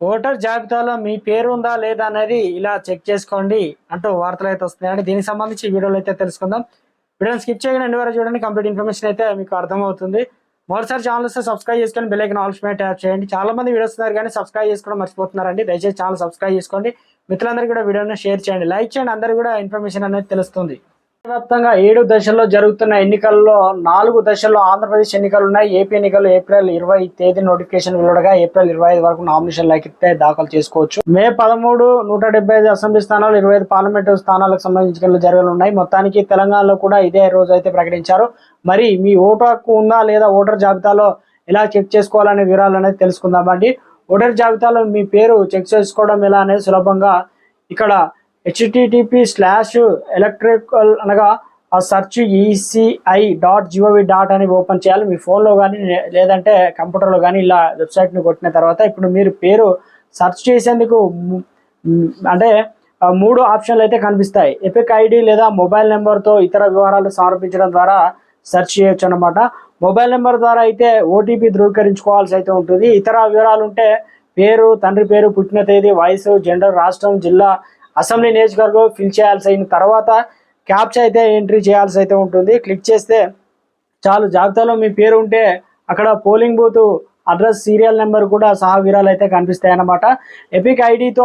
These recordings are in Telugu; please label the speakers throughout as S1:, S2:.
S1: ఓటర్ జాబితాలో మీ పేరు ఉందా లేదా అనేది ఇలా చెక్ చేసుకోండి అంటూ వార్తలు అయితే వస్తున్నాయండి. దీనికి సంబంధించి వీడియోలు వీడియోలో అయితే తెలుసుకుందాం. వీడియోని స్కిప్ చేయకుండా ఎండ్ వరకు చూడండి. కంప్లీట్ ఇన్ఫర్మేషన్ అయితే మీకు అర్థమవుతుంది. మరోసారి ఛానల్ వస్తే సబ్స్క్రైబ్ చేసుకొని బెల్ ఆల్స్ మీద ట్యాప్ చేయండి. చాలా మంది వీడియోస్ ఉన్నారు కానీ సబ్స్క్రైబ్ చేసుకోవడం మర్చిపోతున్నారండి. దయచేసి ఛానల్ సబ్స్క్రైబ్ చేసుకోండి. మిత్రులందరికీ కూడా వీడియోని షేర్ చేయండి. లైక్ చేయండి. అందరూ కూడా ఇన్ఫర్మేషన్ అనేది తెలుస్తుంది. వ్యాప్తంగా ఏడు దశల్లో జరుగుతున్న ఎన్నికల్లో నాలుగు దశల్లో ఆంధ్రప్రదేశ్ ఎన్నికలు ఉన్నాయి ఏపీ ఎన్నికలు ఏప్రిల్ ఇరవై తేదీ నోటిఫికేషన్ వెలువడగా ఏప్రిల్ ఇరవై ఐదు వరకు నామినేషన్ అయితే దాఖలు చేసుకోవచ్చు. మే పదమూడు నూట డెబ్బై ఐదు అసెంబ్లీ స్థానాలు ఇరవై ఐదు పార్లమెంటు స్థానాలకు సంబంధించిన జరగనున్నాయి. మొత్తానికి తెలంగాణలో కూడా ఇదే రోజు అయితే ప్రకటించారు. మరి మీ ఓటు హక్కు ఉందా లేదా ఓటర్ జాబితాలో ఎలా చెక్ చేసుకోవాలనే వివరాలు అనేది తెలుసుకుందామండి ఓటర్ జాబితాలో మీ పేరు చెక్ చేసుకోవడం ఎలా అనేది సులభంగా ఇక్కడ హెచ్టిటిపి స్లాష్ ఎలక్ట్రికల్ అనగా ఆ search ECI dot GOV dot అని ఓపెన్ చేయాలి. మీ ఫోన్లో కానీ లేదంటే కంప్యూటర్లో కానీ ఇలా వెబ్సైట్ని కొట్టిన తర్వాత ఇప్పుడు మీరు పేరు సెర్చ్ చేసేందుకు అంటే మూడు ఆప్షన్లు అయితే కనిపిస్తాయి. ఎపిక్ ఐడి లేదా మొబైల్ నెంబర్తో ఇతర వివరాలు సమర్పించడం ద్వారా సెర్చ్ చేయొచ్చు అనమాట మొబైల్ నెంబర్ ద్వారా అయితే ఓటీపీ ధృవీకరించుకోవాల్సి అయితే ఉంటుంది. ఇతర వివరాలు ఉంటే పేరు తండ్రి పేరు పుట్టిన తేదీ వయసు జెండర్ రాష్ట్రం జిల్లా అసెంబ్లీ నియోజకవర్గం ఫిల్ చేయాల్సి అయిన తర్వాత క్యాప్చా అయితే ఎంట్రీ చేయాల్సి అయితే ఉంటుంది. క్లిక్ చేస్తే చాలు జాబితాలో మీ పేరు ఉంటే అక్కడ polling booth address serial number కూడా సహా వివరాలు అయితే కనిపిస్తాయి అన్నమాట ఎపిక్ ఐడితో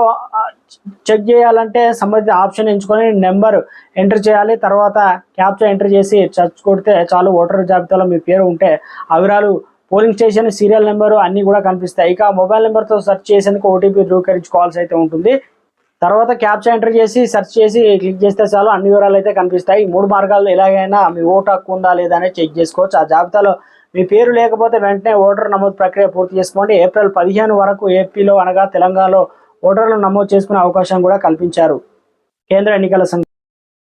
S1: చెక్ చేయాలంటే సంబంధిత ఆప్షన్ ఎంచుకొని నెంబర్ ఎంటర్ చేయాలి. తర్వాత క్యాప్చా ఎంటర్ చేసి చర్చ్ కొడితే చాలు ఓటర్ జాబితాలో మీ పేరు ఉంటే ఆ వివరాలు పోలింగ్ స్టేషన్ సీరియల్ నెంబరు అన్నీ కూడా కనిపిస్తాయి. ఇక మొబైల్ నెంబర్తో సెర్చ్ చేసేందుకు ఓటీపీ ధృవీకరించుకోవాల్సి అయితే ఉంటుంది. తర్వాత క్యాప్చా ఎంటర్ చేసి సెర్చ్ చేసి క్లిక్ చేస్తే చాలు. అన్ని వివరాలు అయితే కనిపిస్తాయి. మూడు మార్గాల్లో ఎలాగైనా మీ ఓటు హక్కు ఉందా లేదా అనేది చెక్ చేసుకోవచ్చు. ఆ జాబితాలో మీ పేరు లేకపోతే వెంటనే ఓటర్ నమోదు ప్రక్రియ పూర్తి చేసుకోండి. ఏప్రిల్ పదిహేను వరకు ఏపీలో అనగా తెలంగాణలో ఓటర్లు నమోదు చేసుకునే అవకాశం కూడా కల్పించారు కేంద్ర ఎన్నికల సంఘం.